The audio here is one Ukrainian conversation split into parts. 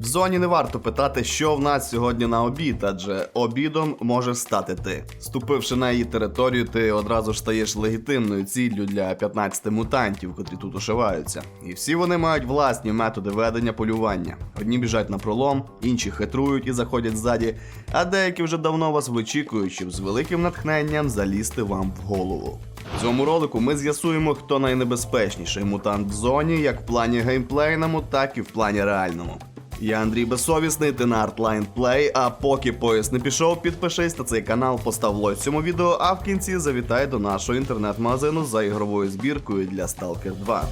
В зоні не варто питати, що в нас сьогодні на обід, адже обідом можеш стати ти. Ступивши на її територію, ти одразу ж стаєш легітимною ціллю для 15 мутантів, котрі тут ошиваються. І всі вони мають власні методи ведення полювання. Одні біжать на пролом, інші хитрують і заходять ззаді, а деякі вже давно вас вичікують, щоб з великим натхненням залізти вам в голову. В цьому ролику ми з'ясуємо, хто найнебезпечніший мутант в зоні, як в плані геймплейному, так і в плані реальному. Я Андрій Безсовісний, ти на Artline Play, а поки пояс не пішов, підпишись на цей канал, постав лайк цьому відео, а в кінці завітай до нашого інтернет-магазину за ігровою збіркою для Stalker 2.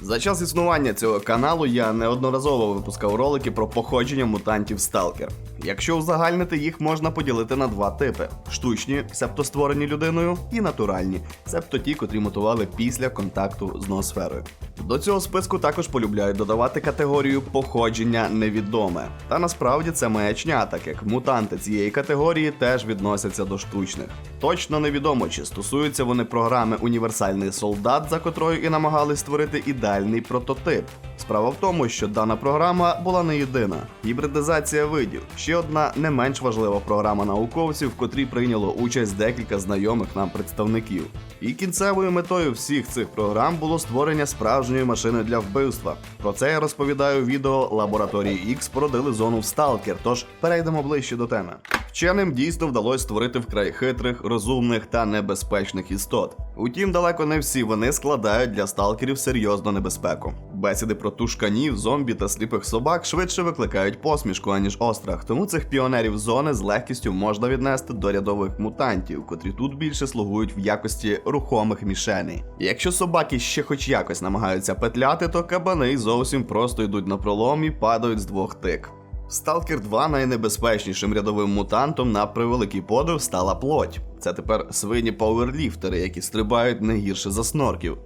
За час існування цього каналу я неодноразово випускав ролики про походження мутантів Сталкер. Якщо узагальнити їх можна поділити на два типи: штучні, себто створені людиною, і натуральні, себто ті, котрі мутували після контакту з ноосферою. До цього списку також полюбляють додавати категорію походження невідоме. Та насправді це маячня, так як мутанти цієї категорії теж відносяться до штучних. Точно невідомо, чи стосуються вони програми Універсальний солдат, за котрою і намагались створити ідеальний прототип. Справа в тому, що дана програма була не єдина. Гібридизація видів ще одна не менш важлива програма науковців, в котрій прийняло участь декілька знайомих нам представників. І кінцевою метою всіх цих програм було створення справжньої машини для вбивства. Про це я розповідаю відео Лабораторії X породили зону в Сталкер. Тож перейдемо ближче до теми. Вченим дійсно вдалося створити вкрай хитрих, розумних та небезпечних істот. Утім, далеко не всі вони складають для сталкерів серйозну небезпеку. Бесіди про тушканів, зомбі та сліпих собак швидше викликають посмішку, аніж острах, тому цих піонерів зони з легкістю можна віднести до рядових мутантів, котрі тут більше слугують в якості рухомих мішеней. Якщо собаки ще хоч якось намагаються петляти, то кабани зовсім просто йдуть на пролом і падають з двох тик. Сталкер 2 найнебезпечнішим рядовим мутантом на превеликий подив стала плоть. Це тепер свині пауерліфтери, які стрибають не гірше за снорків.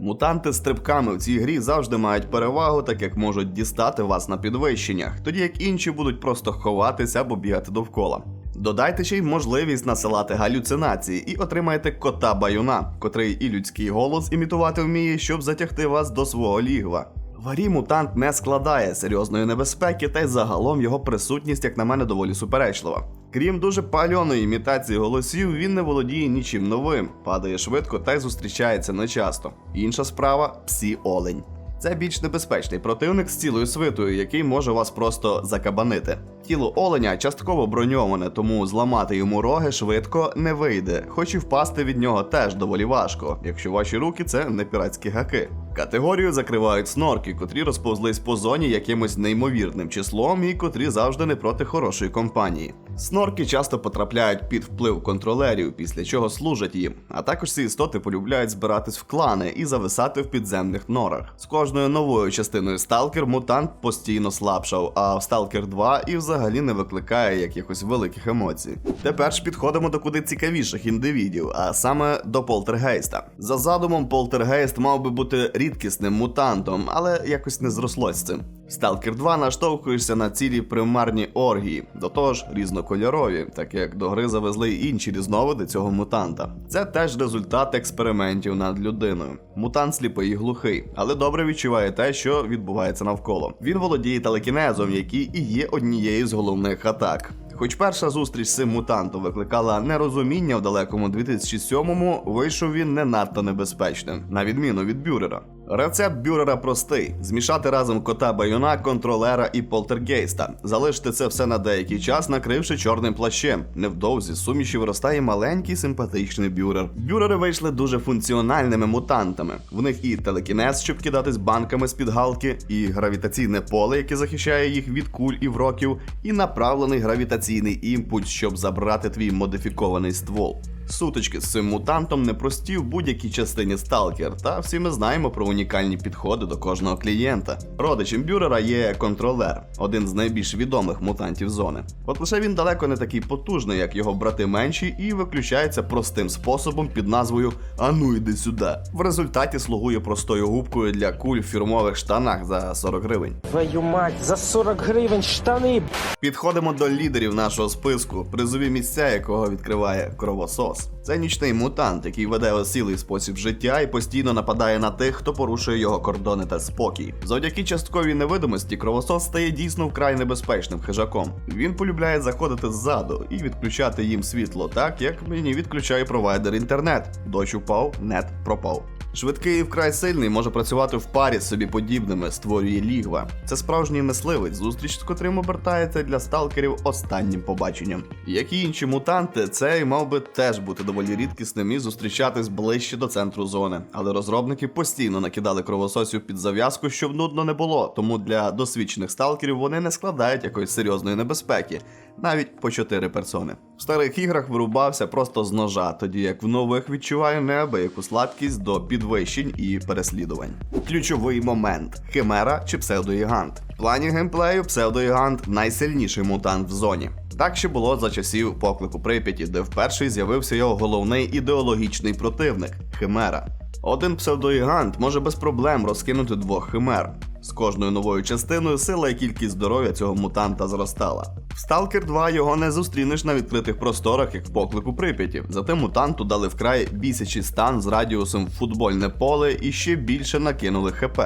Мутанти з стрибками в цій грі завжди мають перевагу, так як можуть дістати вас на підвищеннях, тоді як інші будуть просто ховатися або бігати довкола. Додайте ще й можливість насилати галюцинації і отримаєте кота баюна, котрий і людський голос імітувати вміє, щоб затягти вас до свого лігва. В грі мутант не складає серйозної небезпеки, та й загалом його присутність, як на мене, доволі суперечлива. Крім дуже пальоної імітації голосів, він не володіє нічим новим, падає швидко та й зустрічається нечасто. Інша справа псі олень. Це більш небезпечний противник з цілою свитою, який може вас просто закабанити. Тіло оленя частково броньоване, тому зламати йому роги швидко не вийде, хоч і впасти від нього теж доволі важко, якщо ваші руки це не піратські гаки. Категорію закривають снорки, котрі розповзлись по зоні якимось неймовірним числом і котрі завжди не проти хорошої компанії. Снорки часто потрапляють під вплив контролерів, після чого служать їм. А також ці істоти полюбляють збиратись в клани і зависати в підземних норах. З кожною новою частиною Сталкер мутант постійно слабшав, а в Сталкер 2 і взагалі не викликає якихось великих емоцій. Тепер ж підходимо до куди цікавіших індивідів, а саме до Полтергейста. За задумом, Полтергейст мав би бути рідкісним мутантом, але якось не зрослось з цим. Сталкер 2 наштовхуєшся на цілі примарні оргії, до того ж різнокольорові, так як до гри завезли й інші різновиди цього мутанта. Це теж результат експериментів над людиною. Мутант сліпий і глухий, але добре відчуває те, що відбувається навколо. Він володіє телекінезом, який і є однією з головних атак. Хоч перша зустріч з цим мутантом викликала нерозуміння в далекому 2007-му, вийшов він не надто небезпечним, на відміну від бюрера. Рецепт бюрера простий: змішати разом кота баюна, контролера і полтергейста, залишити це все на деякий час, накривши чорним плащем. Невдовзі з суміші виростає маленький симпатичний бюрер. Бюрери вийшли дуже функціональними мутантами. В них і телекінез, щоб кидатись банками з під галки, і гравітаційне поле, яке захищає їх від куль і вроків, і направлений гравітаційний імпульс, щоб забрати твій модифікований ствол. Сутички з цим мутантом непрості в будь-якій частині Сталкер, та всі ми знаємо про унікальні підходи до кожного клієнта. Родичем бюрера є контролер, один з найбільш відомих мутантів зони. От лише він далеко не такий потужний, як його брати менші, і виключається простим способом під назвою Ану йди сюди. В результаті слугує простою губкою для куль в фірмових штанах за 40 гривень. Твою мать, за 40 гривень штани. Підходимо до лідерів нашого списку, призові місця якого відкриває кровосос. Кровосос. Це нічний мутант, який веде осілий спосіб життя і постійно нападає на тих, хто порушує його кордони та спокій. Завдяки частковій невидимості кровосос стає дійсно вкрай небезпечним хижаком. Він полюбляє заходити ззаду і відключати їм світло, так як мені відключає провайдер інтернет. Дощ упав, нет пропав. Швидкий і вкрай сильний може працювати в парі з собі подібними, створює лігва. Це справжній мисливець, зустріч з котрим обертається для сталкерів останнім побаченням. Як і інші мутанти, цей мав би теж бути доволі рідкісним і зустрічатись ближче до центру зони. Але розробники постійно накидали кровососів під зав'язку, щоб нудно не було. Тому для досвідчених сталкерів вони не складають якоїсь серйозної небезпеки, навіть по 4 персони. В старих іграх вирубався просто з ножа, тоді як в нових відчуваю неабияку слабкість до підвищень і переслідувань. Ключовий момент: химера чи псевдоїгант. В плані геймплею псевдоїгант найсильніший мутант в зоні. Так ще було за часів поклику Прип'яті, де вперше з'явився його головний ідеологічний противник химера. Один псевдоїгант може без проблем розкинути двох химер. З кожною новою частиною сила і кількість здоров'я цього мутанта зростала. В Stalker 2 його не зустрінеш на відкритих просторах, як в поклику Прип'яті. Зате мутанту дали вкрай бісячий стан з радіусом футбольне поле і ще більше накинули ХП.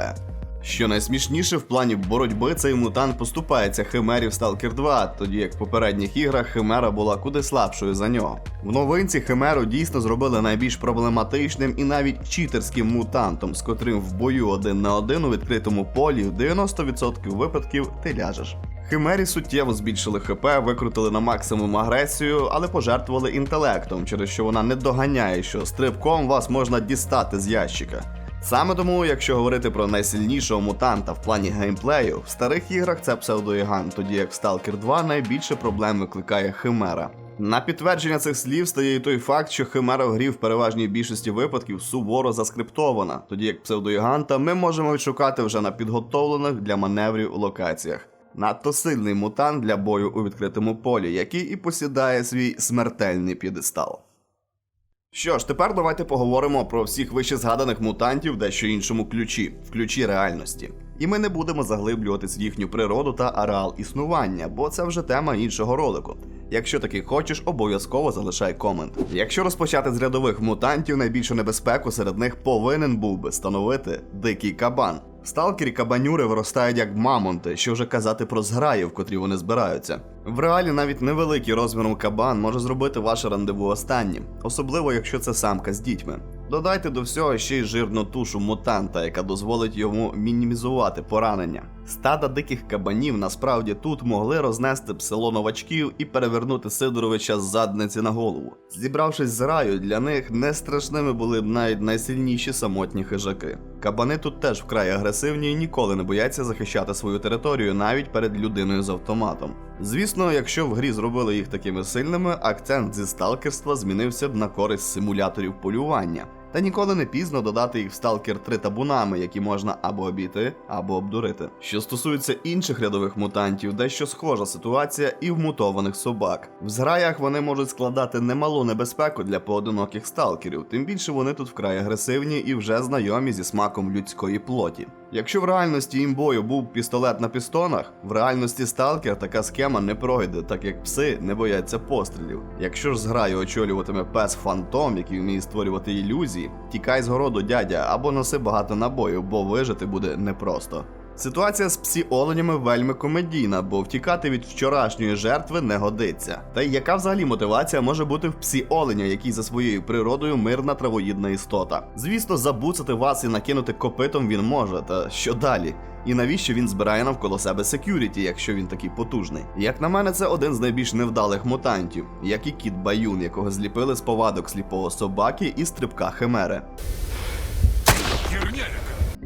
Що найсмішніше в плані боротьби, цей мутант поступається Химері в Stalker 2, тоді як в попередніх іграх Химера була куди слабшою за нього. В новинці Химеру дійсно зробили найбільш проблематичним і навіть читерським мутантом, з котрим в бою один на один у відкритому полі в 90% випадків ти ляжеш. Химері суттєво збільшили ХП, викрутили на максимум агресію, але пожертвували інтелектом, через що вона не доганяє, що стрибком вас можна дістати з ящика. Саме тому, якщо говорити про найсильнішого мутанта в плані геймплею, в старих іграх це псевдоїган, тоді як в Stalker 2 найбільше проблем викликає Химера. На підтвердження цих слів стає і той факт, що Химера в грі в переважній більшості випадків суворо заскриптована, тоді як псевдоїганта ми можемо відшукати вже на підготовлених для маневрів локаціях. Надто сильний мутант для бою у відкритому полі, який і посідає свій смертельний п'єдестал. Що ж, тепер давайте поговоримо про всіх вище згаданих мутантів в дещо іншому ключі, в ключі реальності. І ми не будемо заглиблюватись в їхню природу та ареал існування, бо це вже тема іншого ролику. Якщо таки хочеш, обов'язково залишай комент. Якщо розпочати з рядових мутантів, найбільшу небезпеку серед них повинен був би становити дикий кабан. Сталкері кабанюри виростають як мамонти, що вже казати про зграї, в котрі вони збираються. В реалі навіть невеликий розміром кабан може зробити ваше рандеву останнім, особливо якщо це самка з дітьми. Додайте до всього ще й жирну тушу мутанта, яка дозволить йому мінімізувати поранення. Стада диких кабанів насправді тут могли рознести б село новачків і перевернути Сидоровича з задниці на голову. Зібравшись з раю, для них не страшними були б навіть найсильніші самотні хижаки. Кабани тут теж вкрай агресивні і ніколи не бояться захищати свою територію навіть перед людиною з автоматом. Звісно, якщо в грі зробили їх такими сильними, акцент зі сталкерства змінився б на користь симуляторів полювання. Та ніколи не пізно додати їх в Stalker 3 табунами, які можна або обійти, або обдурити. Що стосується інших рядових мутантів, дещо схожа ситуація і в мутованих собак. В зграях вони можуть складати немалу небезпеку для поодиноких сталкерів, тим більше вони тут вкрай агресивні і вже знайомі зі смаком людської плоті. Якщо в реальності імбою був пістолет на пістонах, в реальності сталкер така схема не пройде, так як пси не бояться пострілів. Якщо ж зграю очолюватиме пес Фантом, який вміє створювати ілюзії, тікай з городу дядя або носи багато набоїв, бо вижити буде непросто. Ситуація з псі-оленями вельми комедійна, бо втікати від вчорашньої жертви не годиться. Та й яка взагалі мотивація може бути в псі-оленя, який за своєю природою мирна травоїдна істота? Звісно, забуцати вас і накинути копитом він може, та що далі? І навіщо він збирає навколо себе секюріті, якщо він такий потужний? Як на мене, це один з найбільш невдалих мутантів, як і кіт Баюн, якого зліпили з повадок сліпого собаки і стрибка химери.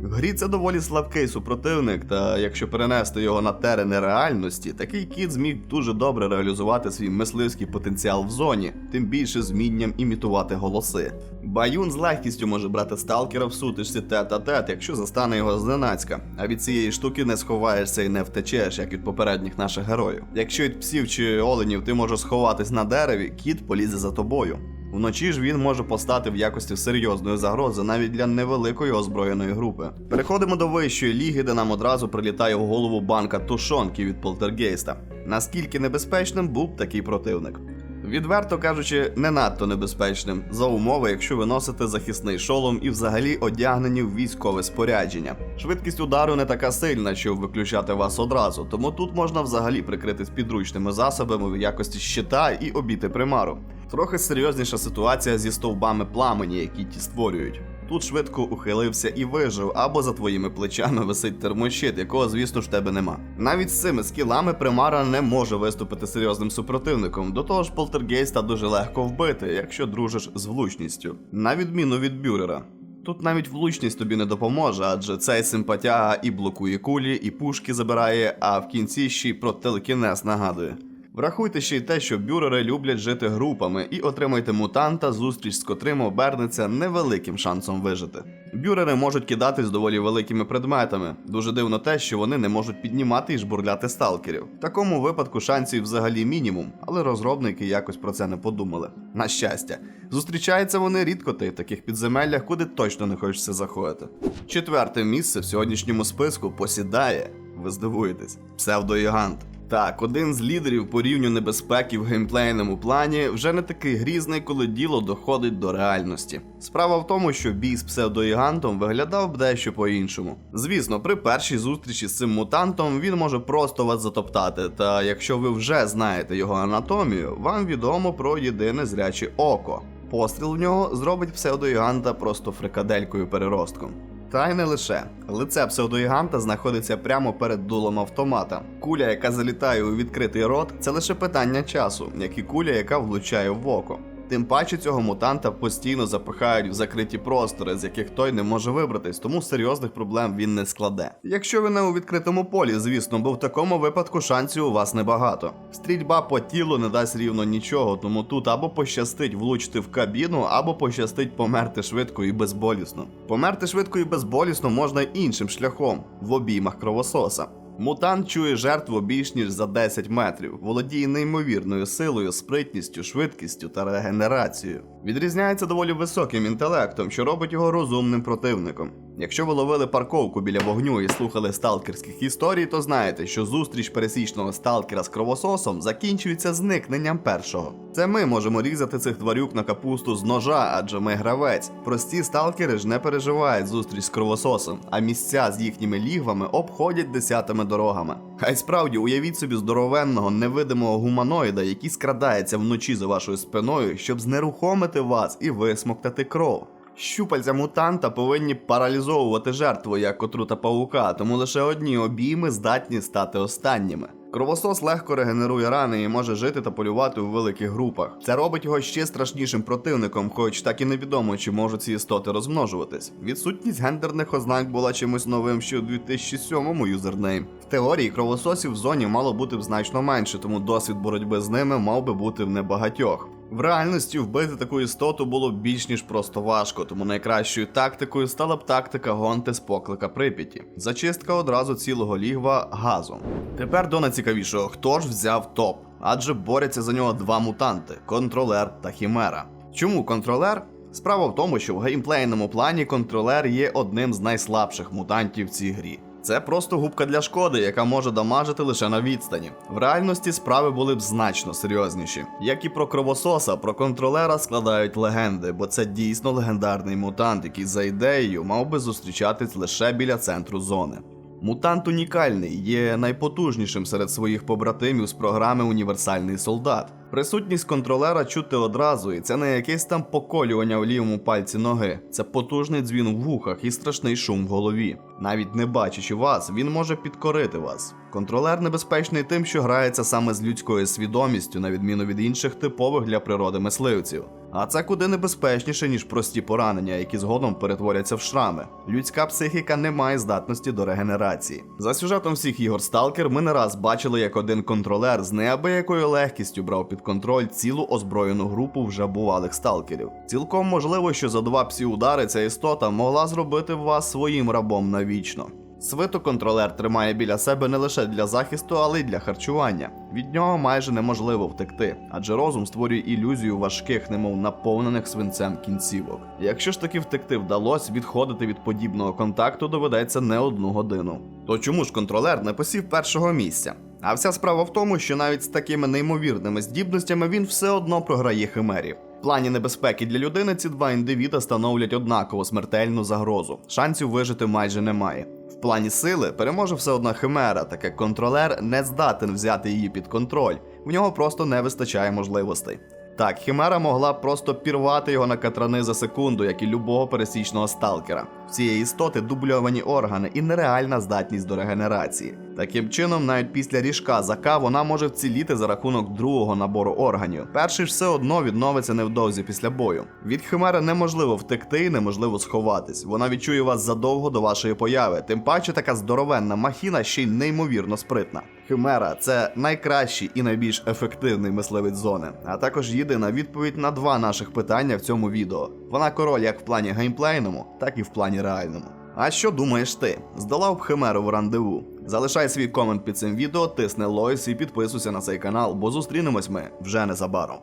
Грі це доволі слабкий супротивник, та якщо перенести його на терени реальності, такий кіт зміг дуже добре реалізувати свій мисливський потенціал в зоні, тим більше з вмінням імітувати голоси. Баюн з легкістю може брати сталкера в сутичці тет а тет, якщо застане його зненацька. А від цієї штуки не сховаєшся і не втечеш, як від попередніх наших героїв. Якщо від псів чи оленів ти можеш сховатись на дереві, кіт полізе за тобою. Вночі ж він може постати в якості серйозної загрози навіть для невеликої озброєної групи. Переходимо до вищої ліги, де нам одразу прилітає в голову банка тушонки від полтергейста. Наскільки небезпечним був такий противник? Відверто кажучи, не надто небезпечним за умови, якщо ви носите захисний шолом і взагалі одягнені в військове спорядження. Швидкість удару не така сильна, щоб виключати вас одразу, тому тут можна взагалі прикритись підручними засобами в якості щита і обійти примару. Трохи серйозніша ситуація зі стовбами пламені, які ті створюють. Тут швидко ухилився і вижив, або за твоїми плечами висить термощит, якого, звісно ж, тебе нема. Навіть з цими скілами примара не може виступити серйозним супротивником. До того ж, полтергейста дуже легко вбити, якщо дружиш з влучністю, на відміну від бюрера. Тут навіть влучність тобі не допоможе, адже цей симпатяга і блокує кулі, і пушки забирає, а в кінці ще й про телекінез нагадує. Врахуйте ще й те, що бюрери люблять жити групами, і отримайте мутанта, зустріч з котрим обернеться невеликим шансом вижити. Бюрери можуть кидатись доволі великими предметами. Дуже дивно те, що вони не можуть піднімати і жбурляти сталкерів. В такому випадку шансів взагалі мінімум, але розробники якось про це не подумали. На щастя, зустрічаються вони рідко та в таких підземеллях, куди точно не хочеться заходити. Четверте місце в сьогоднішньому списку посідає. Ви здивуєтесь, псевдоїгант. Так, один з лідерів по рівню небезпеки в геймплейному плані вже не такий грізний, коли діло доходить до реальності. Справа в тому, що бій з псевдоїгантом виглядав б дещо по-іншому. Звісно, при першій зустрічі з цим мутантом він може просто вас затоптати, та якщо ви вже знаєте його анатомію, вам відомо про єдине зряче око. Постріл в нього зробить псевдоїганта просто фрикаделькою переростком. Та й не лише. Лице псевдогіганта знаходиться прямо перед дулом автомата. Куля, яка залітає у відкритий рот, це лише питання часу, як і куля, яка влучає в око. Тим паче цього мутанта постійно запихають в закриті простори, з яких той не може вибратись, тому серйозних проблем він не складе. Якщо ви не у відкритому полі, звісно, бо в такому випадку шансів у вас небагато. Стрільба по тілу не дасть рівно нічого, тому тут або пощастить влучити в кабіну, або пощастить померти швидко і безболісно. Померти швидко і безболісно можна іншим шляхом в обіймах кровососа. Мутант чує жертву більш ніж за 10 метрів, володіє неймовірною силою, спритністю, швидкістю та регенерацією. Відрізняється доволі високим інтелектом, що робить його розумним противником. Якщо ви ловили парковку біля вогню і слухали сталкерських історій, то знаєте, що зустріч пересічного сталкера з кровососом закінчується зникненням першого. Це ми можемо різати цих тварюк на капусту з ножа, адже ми гравець. Прості сталкери ж не переживають зустріч з кровососом, а місця з їхніми лігвами обходять десятими дорогами. Хай справді уявіть собі здоровенного невидимого гуманоїда, який скрадається вночі за вашою спиною, щоб знерухомити вас і висмоктати кров. Щупальця мутанта повинні паралізовувати жертву як отрута паука, тому лише одні обійми здатні стати останніми. Кровосос легко регенерує рани і може жити та полювати у великих групах. Це робить його ще страшнішим противником, хоч так і невідомо, чи можуть ці істоти розмножуватись. Відсутність гендерних ознак була чимось новим ще у 2007-му юзернейм. В теорії кровососів в зоні мало бути б значно менше, тому досвід боротьби з ними мав би бути в небагатьох. В реальності вбити таку істоту було більш ніж просто важко, тому найкращою тактикою стала б тактика гонти з поклика Прип'яті. Зачистка одразу цілого лігва газом. Тепер до найцікавішого, хто ж взяв топ? Адже борються за нього два мутанти контролер та хімера. Чому контролер? Справа в тому, що в геймплейному плані контролер є одним з найслабших мутантів в цій грі. Це просто губка для шкоди, яка може дамажити лише на відстані. В реальності справи були б значно серйозніші. Як і про кровососа, про контролера складають легенди, бо це дійсно легендарний мутант, який за ідеєю мав би зустрічатись лише біля центру зони. Мутант унікальний, є найпотужнішим серед своїх побратимів з програми Універсальний солдат. Присутність контролера чути одразу, і це не якесь там поколювання в лівому пальці ноги. Це потужний дзвін в вухах і страшний шум в голові. Навіть не бачачи вас, він може підкорити вас. Контролер небезпечний тим, що грається саме з людською свідомістю, на відміну від інших типових для природи мисливців. А це куди небезпечніше, ніж прості поранення, які згодом перетворяться в шрами. Людська психіка не має здатності до регенерації. За сюжетом всіх ігор Сталкер ми не раз бачили, як один контролер з неабиякою легкістю брав під контроль цілу озброєну групу вже бувалих сталкерів. Цілком можливо, що за два псі удари ця істота могла зробити вас своїм рабом навічно. Свиту контролер тримає біля себе не лише для захисту, але й для харчування. Від нього майже неможливо втекти, адже розум створює ілюзію важких, немов наповнених свинцем кінцівок. Якщо ж таки втекти вдалося, відходити від подібного контакту доведеться не одну годину. То чому ж контролер не посів першого місця? А вся справа в тому, що навіть з такими неймовірними здібностями він все одно програє химері. В плані небезпеки для людини ці два індивіда становлять однаково смертельну загрозу. Шансів вижити майже немає. В плані сили переможе все одна химера, так як контролер не здатен взяти її під контроль. В нього просто не вистачає можливостей. Так, Хімера могла просто пірвати його на катрани за секунду, як і любого пересічного сталкера. В цієї істоти дубльовані органи і нереальна здатність до регенерації. Таким чином, навіть після ріжка зака вона може вціліти за рахунок другого набору органів. Перший все одно відновиться невдовзі після бою. Від химери неможливо втекти і неможливо сховатись. Вона відчує вас задовго до вашої появи. Тим паче така здоровенна махіна ще й неймовірно спритна. Химера це найкращий і найбільш ефективний мисливець зони, а також єдина відповідь на два наших питання в цьому відео. Вона король як в плані геймплейному, так і в плані реальному. А що думаєш ти? Здала б химеру в рандеву? Залишай свій комент під цим відео, тисни лойс і підписуйся на цей канал, бо зустрінемось ми вже незабаром.